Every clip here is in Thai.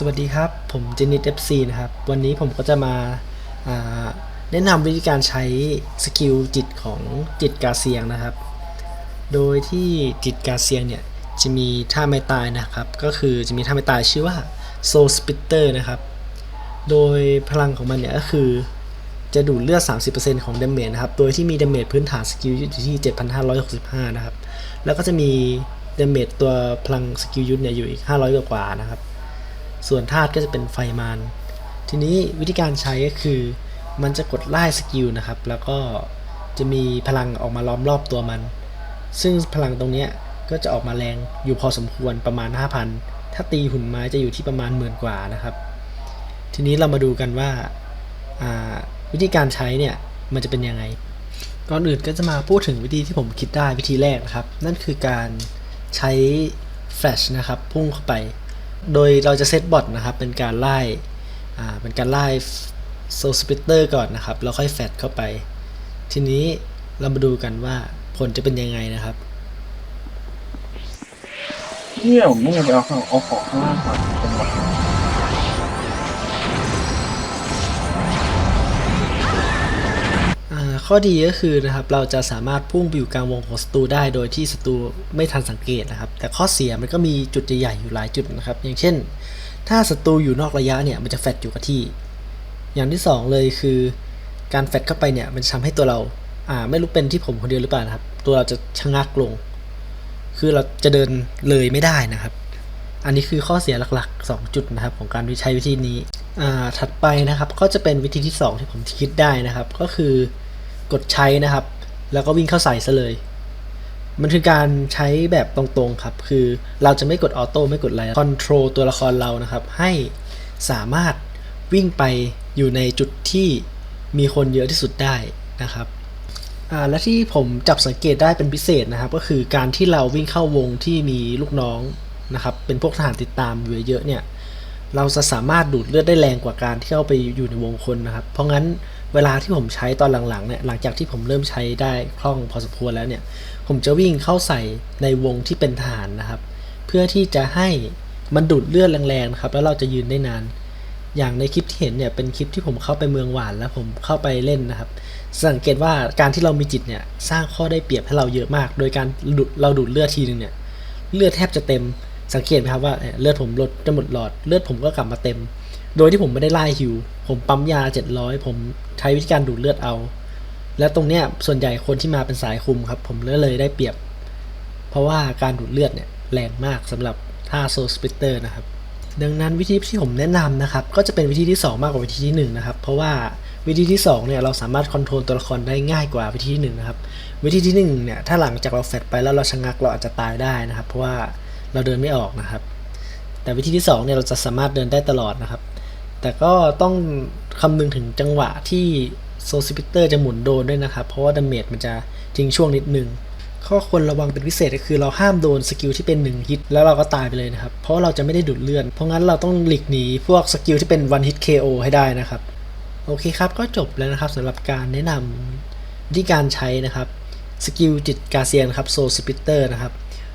สวัสดีครับ ผมเจนิตเอฟซีนะครับ วันนี้ผมก็จะมาาแนะนำวิธีการใช้สกิลจิตของจิตกาเซียงนะครับ โดยที่จิตกาเซียงเนี่ย จะมีท่าไม่ตายนะครับ ก็คือจะมีท่าไม่ตายชื่อว่า Soul Splitter นะครับ โดยพลังของมันเนี่ยก็คือจะดูดเลือด 30%ของดาเมจนะครับ โดยที่มีดาเมจพื้นฐานสกิลอยู่ที่ 7,565 นะครับ แล้วก็จะมีดาเมจตัวพลังสกิลยุทธเนี่ยอยู่อีก 500 กว่านะครับ ส่วนธาตุก็จะเป็นไฟมารทีนี้วิธีการใช้ก็คือ มันจะกดไล่สกิลนะครับ แล้วก็จะมีพลังออกมาล้อมรอบตัวมัน ซึ่งพลังตรงนี้ก็จะออกมาแรงอยู่พอสมควรประมาณ 5,000 ถ้าตีหุ่นไม้จะอยู่ที่ประมาณหมื่นกว่านะครับ ทีนี้เรามาดูกันว่าอ่าวิธีการใช้เนี่ยมันจะเป็นยังไง ก่อนอื่นก็จะมาพูดถึงวิธีที่ผมคิดได้วิธีแรกนะครับ นั่นคือการใช้แฟลชนะครับพุ่งเข้าไป โดยเราจะเซตบอทนะครับ เป็นการไล่เป็นการไล่โซสปิเตอร์ก่อนนะครับ แล้วค่อยแฟดเข้าไป ทีนี้เรามาดูกันว่าผลจะเป็นยังไงนะครับเนี่ยผมต้องไปเอาของเอาของข้างล่างก่อน ข้อดีก็คือนะครับเราจะสามารถพุ่งไปอยู่กลางวงของศัตรูได้โดยที่ศัตรูไม่ทันสังเกตนะครับ แต่ข้อเสียมันก็มีจุดใหญ่ๆอยู่หลายจุดนะครับ อย่างเช่น ถ้าศัตรูอยู่นอกระยะเนี่ยมันจะแฟดอยู่กับที่ อย่างที่สองเลยคือการแฟดเข้าไปเนี่ยมันทำให้ตัวเราอ่าไม่รู้เป็นที่ผมคนเดียวหรือเปล่านะครับ ตัวเราจะชะงักลง คือเราจะเดินเลยไม่ได้นะครับ อันนี้คือข้อเสียหลักๆ 2 จุดนะครับของการใช้วิธีนี้อ่าถัดไปนะครับก็จะเป็นวิธีที่ 2 ที่ผมคิดได้นะครับ ก็คือ กดใช้นะครับ แล้วก็วิ่งเข้าใส่ซะเลย มันคือการใช้แบบตรงๆครับ คือเราจะไม่กดออโต้ไม่กดอะไรคอนโทรลตัวละครเรานะครับ ให้สามารถวิ่งไปอยู่ในจุดที่มีคนเยอะที่สุดได้นะครับและที่ผมจับสังเกตได้เป็นพิเศษนะครับ ก็คือการที่เราวิ่งเข้าวงที่มีลูกน้องนะครับ เป็นพวกทหารติดตามอยู่เยอะๆเนี่ย เราจะสามารถดูดเลือดได้แรงกว่าการที่เข้าไปอยู่ในวงคนนะครับ เพราะงั้น เวลาที่ผมใช้ตอนหลังๆเนี่ยหลังจากที่ผมเริ่มใช้ได้คล่องพอสมควรแล้วเนี่ย ผมจะวิ่งเข้าใส่ในวงที่เป็นทหารนะครับ เพื่อที่จะให้มันดูดเลือดแรงๆนะครับแล้วเราจะยืนได้นาน อย่างในคลิปที่เห็นเนี่ยเป็นคลิปที่ผมเข้าไปเมืองหวานแล้วผมเข้าไปเล่นนะครับ สังเกตว่าการที่เรามีจิตเนี่ยสร้างข้อได้เปรียบให้เราเยอะมาก โดยการดูดเราดูดเลือดทีนึงเนี่ยเลือดแทบจะเต็มสังเกตไหมครับว่าเอ่อเลือดผมลดจะหมดหลอดเลือดผมก็กลับมาเต็ม โดยที่ผมไม่ได้ไล่ฮิว ผมปั๊มยา 700 ผมใช้วิธีการดูดเลือดเอา และตรงเนี้ยส่วนใหญ่คนที่มาเป็นสายคุมครับ ผมเลยเลยได้เปรียบ เพราะว่าการดูดเลือดเนี่ยแรงมากสำหรับท่าโซสปิเตอร์นะครับ ดังนั้นวิธีที่ผมแนะนำนะครับ ก็จะเป็นวิธีที่ 2 มากกว่าวิธีที่ 1 นะครับ เพราะว่าวิธีที่2เนี่ยเราสามารถคอนโทรลตัวละครได้ง่ายกว่าวิธีที่1นะครับ วิธีที่1เนี่ยถ้าหลังจากเราแฟดไปแล้วเราชะงักเราอาจจะตายได้นะครับ เพราะว่าเราเดินไม่ออกนะครับ แต่วิธีที่2เนี่ยเราจะสามารถเดินได้ตลอดนะครับ แต่ก็ต้องคำนึงถึงจังหวะที่โซซิปิเตอร์จะหมุนโดนด้วยนะครับ เพราะว่าดาเมจมันจะทิ้งช่วงนิดนึง ข้อควรระวังเป็นพิเศษก็คือเราห้ามโดนสกิลที่เป็น1ฮิตแล้วเราก็ตายไปเลยนะครับ เพราะเราจะไม่ได้ดูดเลือดเพราะงั้นเราต้องหลีกหนีพวกสกิลที่เป็น one hit KO ให้ได้นะครับ โอเคครับก็จบแล้วนะครับสำหรับการแนะนำวิธีการใช้นะครับสกิลจิตกาเซียนครับโซสปิเตอร์นะครับ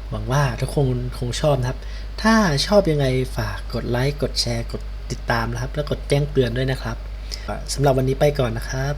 หวังว่าทุกคนคงชอบนะครับ ถ้าชอบยังไงฝากกดไลค์กดแชร์กด ติดตามนะครับ แล้วกดแจ้งเตือนด้วยนะครับสำหรับวันนี้ไปก่อนนะครับ